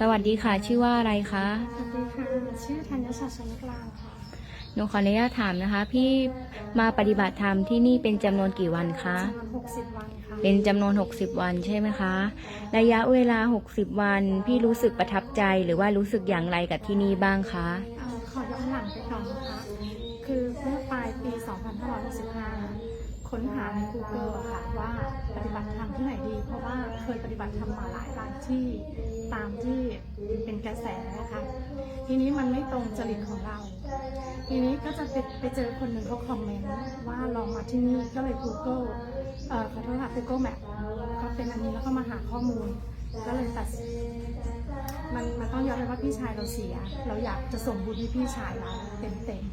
สวัสดีค่ะ ชื่อว่าอะไรคะ สวัสดีค่ะ ชื่อธัญชาชนกลางค่ะ หนูขออนุญาตถามนะคะ พี่มาปฏิบัติธรรมที่นี่เป็นจำนวนกี่วันคะ จำนวน60วันค่ะ เป็นจำนวน 60 วันใช่ไหมคะ ระยะเวลา 60 วัน พี่รู้สึกประทับใจหรือว่ารู้สึกอย่างไรกับที่นี่บ้างคะ เอ่อขอย้อนหลังไปก่อนนะคะ คือเมื่อปลายปี 2565ค้นหาใน Google อะค่ะว่าปฏิบัติธรรมที่ไหนดี เพราะว่าเคยปฏิบัติธรรมมาหลายหลายที่ตามที่เป็นกระแสนะคะทีนี้มันไม่ตรงจริตของเรา ทีนี้ก็จะไปไปเจอคนหนึ่งเขาคอมเมนต์ว่าลองมาที่นี่ก็เลย Google เอ่อขอโทษค่ะ Google Map ก็เป็นอันนี้แล้วก็มาหาข้อมูล ก็เลยตัดมันมันต้องย้อนไปว่าพี่ชายเราเสีย เราอยากจะส่งบุญให้พี่ชายเราเต็ม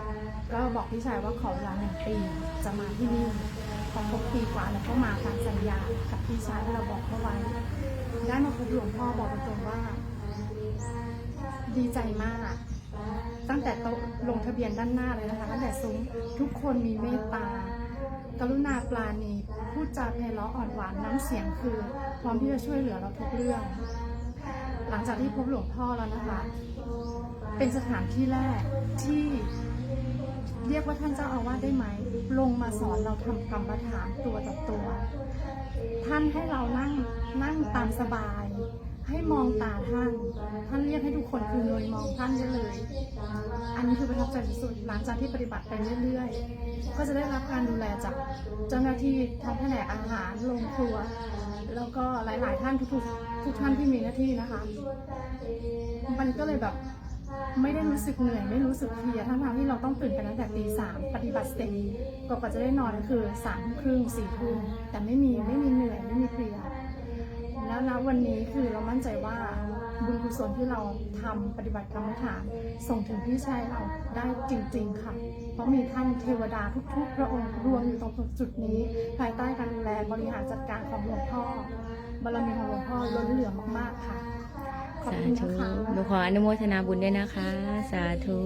ๆก็บอกพี่ชายว่าขอเวลาหนึ่งปีจะมาที่นี่ พอครบปีกว่าแล้วก็มาตามสัญญากับพี่ชายที่เราบอกเขาไว้ ได้มาพบหลวงพ่อบอกตรงว่า ดีใจมาก ตั้งแต่โต๊ะลงทะเบียนด้านหน้าเลยนะคะตั้งแต่ซุ้มทุกคนมีเมตตากรุณาปราณีพูดจาไพเราะอ่อนหวานน้ำเสียงคือ พร้อมที่จะช่วยเหลือเราทุกเรื่อง หลังจากที่พบหลวงพ่อแล้วนะคะ เป็นสถานที่แรกที่ เรียกว่าท่านเจ้าอาวาสได้ไหม ลงมาสอนเราทำกรรมฐานตัวต่อตัว ท่านให้เรานั่งนั่งตามสบาย ให้มองตาท่าน ท่านเรียกให้ทุกคนคือเงยมองท่านได้เลย อันนี้คือประทับใจที่สุดหลังจากที่ปฏิบัติไปเรื่อยๆ ก็จะได้รับการดูแลจากเจ้าหน้าที่ทั้งแผนกอาหารโรงครัว แล้วก็หลายๆท่านทุกๆทุกท่านที่มีหน้าที่นะคะ มันก็เลยแบบไม่ได้รู้สึกเหนื่อยไม่รู้สึกเพลียทั้ง ที่เราต้องตื่นกันตั้งแต่ตีสามปฏิบัติเสร็จกว่าจะได้นอนก็คือสามทุ่มครึ่งสี่ทุ่มแต่ไม่มีไม่มีเหนื่อยไม่มีเพลียแล้วนะวันนี้คือเรามั่นใจว่าบุญกุศลที่เราทำปฏิบัติกรรมฐาน ส่งถึงพี่ชายเราได้จริง ๆ ค่ะ เพราะมีท่านเทวดาทุกๆ พระองค์รวมอยู่ตรงจุดนี้ ภายใต้การดูแลบริหารจัดการของหลวงพ่อบารมีของหลวงพ่อล้นเหลือมากๆค่ะสาธุหนูขออนุโมทนาบุญด้วยนะคะ สาธุ